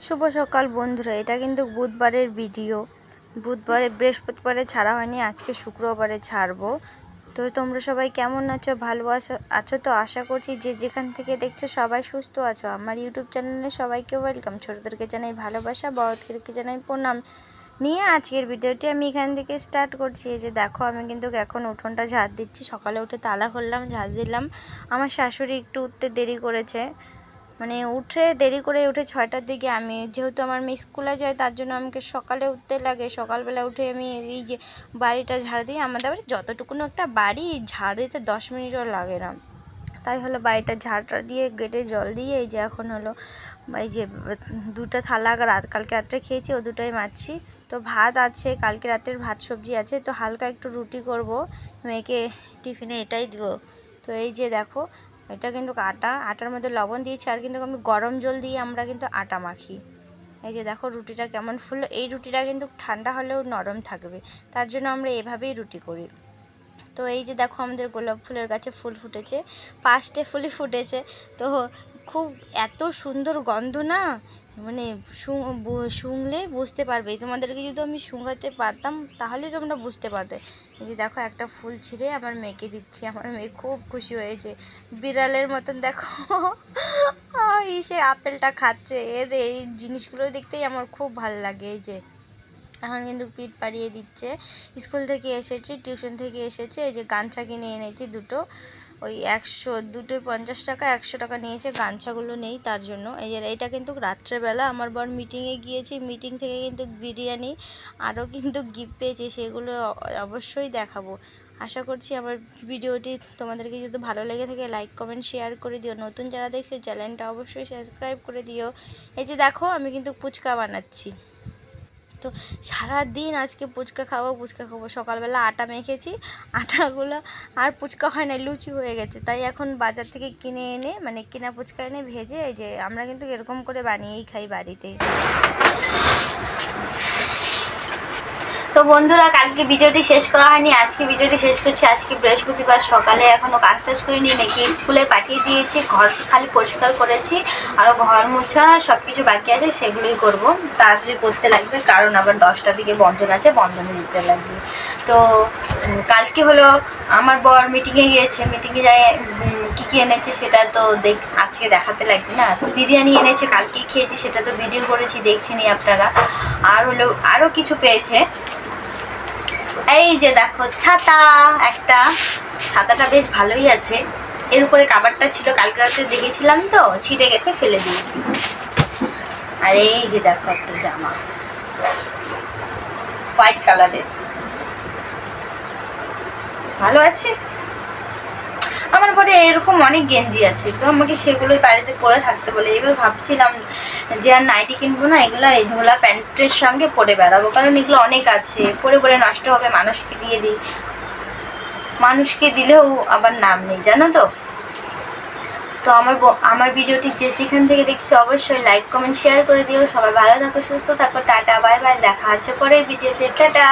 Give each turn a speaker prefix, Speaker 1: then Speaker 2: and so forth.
Speaker 1: শুভ সকাল বন্ধুরা, এটা কিন্তু বুধবারের ভিডিও। বুধবারে, বৃহস্পতিবারে ছাড়া হয়নি, আজকে শুক্রবারে ছাড়বো। তো তোমরা সবাই কেমন আছো, ভালো আছো? আছো তো? আশা করছি যে যেখান থেকে দেখছ সবাই সুস্থ আছো। আমার ইউটিউব চ্যানেলে সবাইকে ওয়েলকাম। ছোটোদেরকে জানাই ভালোবাসা, বড়দেরকে জানাই প্রণাম। নিয়ে আজকের ভিডিওটি আমি এখান থেকে স্টার্ট করছি। যে দেখো, আমি কিন্তু এখন উঠোনটা ঝাড় দিচ্ছি। সকালে উঠে তালা খুললাম, ঝাড় দিলাম। আমার শাশুড়ি একটু উঠতে দেরি করেছে। মানে উঠে দেরি করে উঠে ছয়টার দিকে আমি যেহেতু আমার মেয়ে স্কুলে যায় তার জন্য আমাকে সকালে উঠতে লাগে। সকালবেলা উঠে আমি এই যে বাড়িটা ঝাড় দিই, আমাদের বাড়ি যতটুকুনো একটা বাড়ি, ঝাড় দিতে দশ মিনিটও লাগে না। তাই হলো বাড়িটা ঝাড়টা দিয়ে গেটে জল দিয়ে এই যে এখন হলো এই যে দুটো থালা রাত, কালকে রাত্রে খেয়েছি, ও দুটোই মারছি। তো ভাত আছে, কালকে রাতের ভাত সবজি আছে, তো হালকা একটু রুটি করব। মেয়েকে টিফিনে এটাই দিব। তো এই যে দেখো এটা কিন্তু আটা, আটার মধ্যে লবণ দিয়েছি আর কিন্তু আমি গরম জল দিয়ে আমরা কিন্তু আটা মাখি। এই যে দেখো রুটিটা কেমন ফুললো, এই রুটিটা কিন্তু ঠান্ডা হলেও নরম থাকবে, তার জন্য আমরা এভাবেই রুটি করি। তো এই যে দেখো আমাদের গোলাপ ফুলের গাছে ফুল ফুটেছে, পাঁচটে ফুলই ফুটেছে, তো খুব এত সুন্দর গন্ধ না মানে শুংলে বুঝতে পারবে। তোমাদেরকে যদি আমি শুঙ্গাতে পারতাম, তাহলেই তোমরা বুঝতে পারবে এই যে দেখো, একটা ফুল ছিঁড়ে আমার মেয়েকে দিচ্ছি। আমার মেয়ে খুব খুশি হয়েছে। বিড়ালের মতন, দেখো। এই সে আপেলটা খাচ্ছে। এর এই জিনিসগুলো দেখতেই আমার খুব ভালো লাগে। এই যে, এখন কিন্তু পিঠ পাড়িয়ে দিচ্ছে। স্কুল থেকে এসেছি, টিউশন থেকে এসেছে। এই যে গামছা কিনে এনেছি দুটো। ওই একশো দুটোই পঞ্চাশ টাকা, একশো টাকা নিয়েছে গামছাগুলো নেই তার জন্য। এই যে, এটা কিন্তু রাত্রেবেলা আমার বর মিটিংয়ে গিয়েছি মিটিং থেকে কিন্তু বিরিয়ানি, আরও কিন্তু গিফট পেয়েছে, সেগুলো অবশ্যই দেখাবো। আশা করছি আমার ভিডিওটি তোমাদেরকে যদি ভালো লেগে থাকে লাইক কমেন্ট শেয়ার করে দিও। নতুন যারা দেখছে চ্যানেলটা অবশ্যই সাবস্ক্রাইব করে দিও। এই যে দেখো, আমি কিন্তু ফুচকা বানাচ্ছি। তো সারাদিন আজকে ফুচকা খাব ফুচকা খাব। সকালবেলা আটা মেখেছি, আটাগুলো আর ফুচকা হয় না লুচি হয়ে গেছে। তাই এখন বাজার থেকে কিনে এনে মানে কেনা ফুচকা এনে ভেজে, এই যে আমরা কিন্তু এরকম করে বানিয়েই খাই বাড়িতে। বন্ধুরা, কালকে ভিডিওটি শেষ করা হয়নি, আজকে ভিডিওটি শেষ করছি। আজকে বৃহস্পতিবার সকালে এখনও কাজ টাজ করিনি, মেয়েকে স্কুলে পাঠিয়ে দিয়েছি, ঘর খালি পরিষ্কার করেছি আরও ঘর মোছা সব কিছু বাকি আছে, সেগুলোই করব। তাড়াতাড়ি করতে লাগবে, কারণ আবার দশটা দিকে বন্ধন আছে, বন্ধনে দিতে লাগবে। তো কালকে হলো আমার বর মিটিংয়ে গিয়েছে মিটিংয়ে যায় কী কী এনেছে সেটা তো দেখ, আজকে দেখাতে লাগবে না। তো বিরিয়ানি এনেছে, কালকে খেয়েছি, সেটা তো ভিডিও করেছি দেখছেনি আপনারা। আর হলো আরও কিছু পেয়েছে। এই যে দেখো, ছাতা, একটা। ছাতাটা বেশ ভালোই আছে। এর উপরে কাবারটা ছিল, কালকে রাতে দেখেছিলাম তো ছিটে গেছে, ফেলে দিয়েছি। আর এই যে দেখো একটা জামা। হোয়াইট কালারের ভালো আছে? আমার ঘরে এরকম অনেক গেঞ্জি আছে, তো আমাকে সেগুলোই বাড়িতে পরে থাকতে বলে। এবার ভাবছিলাম যে আর নাইটি কিনবো না, এগুলো এই ধোলা প্যান্টের সঙ্গে পরে বেড়াবো, কারণ এগুলো অনেক আছে। পরে পরে নষ্ট হবে, মানুষকে দিয়ে দিই। মানুষকে দিলেও আবার নাম নেই, জানো তো? তো আমার আমার ভিডিওটি যে যেখান থেকে দেখছি অবশ্যই লাইক কমেন্ট শেয়ার করে দিও। সবাই ভালো থাকো, সুস্থ থাকো, টাটা বাই বাই দেখা হচ্ছে পরের ভিডিওতে। টাটা!